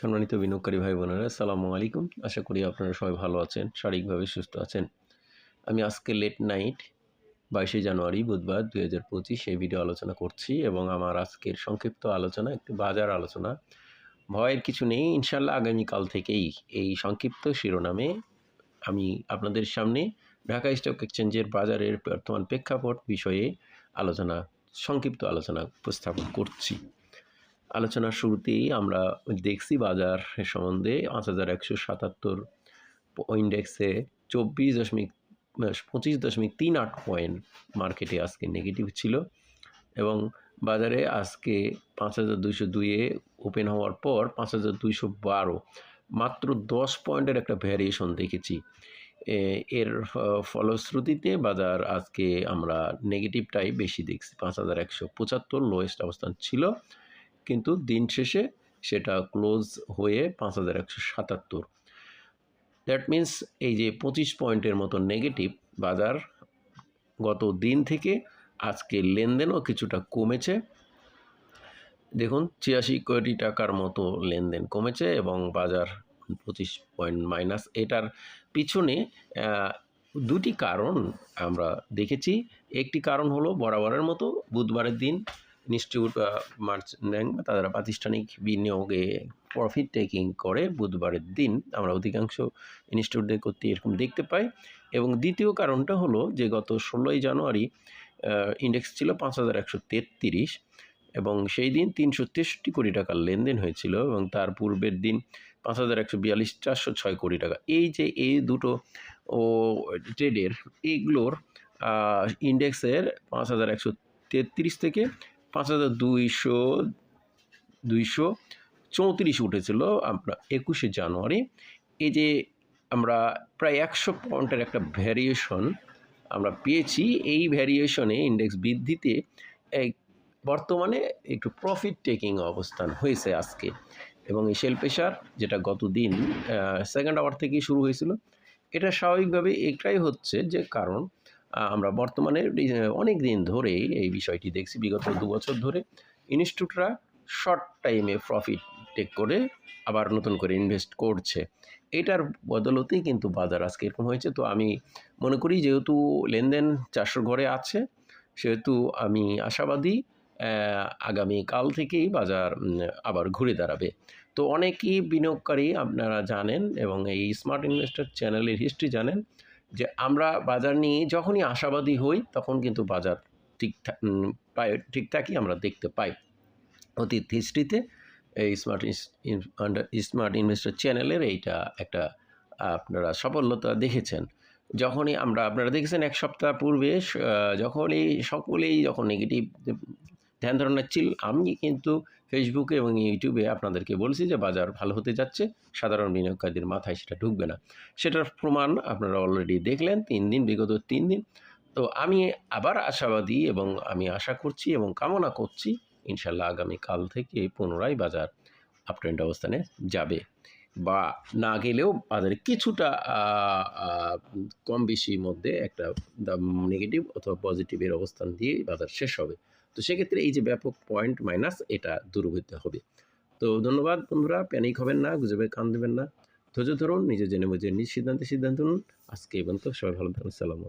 সম্মানিত বিনিয়োগকারী ভাই বোনেরা সালামু আলাইকুম। আশা করি আপনারা সবাই ভালো আছেন, শারীরিকভাবে সুস্থ আছেন। আমি আজকে লেট নাইট বাইশে জানুয়ারি, বুধবার দুই হাজার পঁচিশ এই ভিডিও আলোচনা করছি এবং আমার আজকের সংক্ষিপ্ত আলোচনা, একটি বাজার আলোচনা। ভয়ের কিছু নেই ইনশাল্লাহ আগামীকাল থেকেই এই সংক্ষিপ্ত শিরোনামে আমি আপনাদের সামনে ঢাকা স্টক এক্সচেঞ্জের বাজারের বর্তমান প্রেক্ষাপট বিষয়ে আলোচনা, সংক্ষিপ্ত আলোচনা উপস্থাপন করছি। আলোচনার শুরুতেই আমরা দেখছি বাজার সম্বন্ধে পাঁচ হাজার একশো সাতাত্তর ইন্ডেক্সে চব্বিশ দশমিক, পঁচিশ দশমিক তিন আট পয়েন্ট মার্কেটে আজকে নেগেটিভ ছিল এবং বাজারে আজকে পাঁচ হাজার দুইশো দুইয়ে ওপেন হওয়ার পর পাঁচ হাজার দুইশো বারো মাত্র দশ পয়েন্টের একটা ভ্যারিয়েশন দেখেছি। এর ফলশ্রুতিতে বাজার আজকে আমরা নেগেটিভটাই বেশি দেখছি। পাঁচ হাজার একশো পঁচাত্তর লোয়েস্ট অবস্থান ছিল। কিন্তু দিন শেষে সেটা ক্লোজ হয়ে পাঁচ হাজার একশো সাতাত্তর। দ্যাট মিন্স এই যে পঁচিশ পয়েন্টের মতো নেগেটিভ বাজার গত দিন থেকে আজকে লেনদেনও কিছুটা কমেছে। দেখুন, ছিয়াশি কোটি টাকার মতো লেনদেন কমেছে এবং বাজার পঁচিশ পয়েন্ট মাইনাস। এটার পিছনে দুটি কারণ আমরা দেখেছি। একটি কারণ হলো বরাবরের মতো বুধবারের দিন ইনস্টিটিউট মার্চ ব্যাংক বা তারা প্রাতিষ্ঠানিক বিনিয়োগে প্রফিট টেকিং করে বুধবারের দিন আমরা অধিকাংশ ইনস্টিটিউটদের করতে এরকম দেখতে পাই। এবং দ্বিতীয় কারণটা হলো যে গত ষোলোই জানুয়ারি ইন্ডেক্স ছিল পাঁচ হাজার একশো তেত্রিশ এবং সেই দিন তিনশো তেষট্টি কোটি টাকার লেনদেন হয়েছিল এবং তার পূর্বের দিন পাঁচ হাজার একশো বিয়াল্লিশ চারশো ছয় কোটি টাকা। এই যে এই দুটো, ও ট্রেডের এইগুলোর ইন্ডেক্সের পাঁচ হাজার একশো তেত্রিশ থেকে পাঁচ হাজার দুইশো দুইশো চৌত্রিশ উঠেছিল আমরা একুশে জানুয়ারি। এই যে আমরা প্রায় একশো পয়েন্টের একটা ভ্যারিয়েশন আমরা পেয়েছি। এই ভ্যারিয়েশনে ইন্ডেক্স বৃদ্ধিতে এই বর্তমানে একটু প্রফিট টেকিং অবস্থান হয়েছে আজকে। এবং এই সেল প্রেশার যেটা গত দিন সেকেন্ড আওয়ার থেকেই শুরু হয়েছিল, এটা স্বাভাবিকভাবে এটাই হচ্ছে যে কারণ আমরা বর্তমানে অনেক দিন ধরেই এই বিষয়টি দেখছি। বিগত দু বছর ধরে ইনস্টিটিউটরা শর্ট টাইমে প্রফিট টেক করে আবার নতুন করে ইনভেস্ট করছে। এটার বদলতেই কিন্তু বাজার আজকে এরকম হয়েছে। তো আমি মনে করি যেহেতু লেনদেন চারশোর ঘরে আছে, সেহেতু আমি আশাবাদী আগামী কাল থেকেই বাজার আবার ঘুরে দাঁড়াবে। তো অনেকেই বিনিয়োগকারী আপনারা জানেন এবং এই স্মার্ট ইনভেস্টর চ্যানেলের হিস্ট্রি জানেন। যে আমরা বাজার নিয়ে যখনই আশাবাদী হই, তখন কিন্তু বাজার ঠিকঠাক পাই ঠিকঠাকই আমরা দেখতে পাই। অতীত হিস্ট্রিতে এই স্মার্ট স্মার্ট ইনভেস্টর চ্যানেলের এইটা একটা, আপনারা সফলতা দেখেছেন। যখনই আমরা, আপনারা দেখেছেন এক সপ্তাহ পূর্বে যখনই সকলেই যখন নেগেটিভ ধ্যান ধারণা ছিল, আমি কিন্তু ফেসবুকে এবং ইউটিউবে আপনাদেরকে বলছি যে বাজার ভালো হতে যাচ্ছে, সাধারণ বিনিয়োগকারীদের মাথায় সেটা ঢুকবে না। সেটার প্রমাণ আপনারা অলরেডি দেখলেন, তিন দিন, বিগত তিন দিন। তো আমি আবার আশাবাদী এবং আমি আশা করছি এবং কামনা করছি ইনশাল্লাহ আগামী কাল থেকে পুনরায় বাজার আপট্রেন্ড অবস্থানে যাবে। বা না গেলেও বাজারে কিছুটা কম বেশির মধ্যে একটা নেগেটিভ অথবা পজিটিভের অবস্থান দিয়ে বাজার শেষ হবে। তো সেক্ষেত্রে এই যে ব্যাপক পয়েন্ট মাইনাস এটা দূরভূত হবে। তো ধন্যবাদ বন্ধুরা, প্যানিক হবেন না, গুজবে কান দেবেন না। ধৈর্য ধরুন, নিজে জেনে বুঝে নিজ সিদ্ধান্তে সিদ্ধান্ত নিন। আজকে এবং তো সবাই ভালো থাকুন সালাম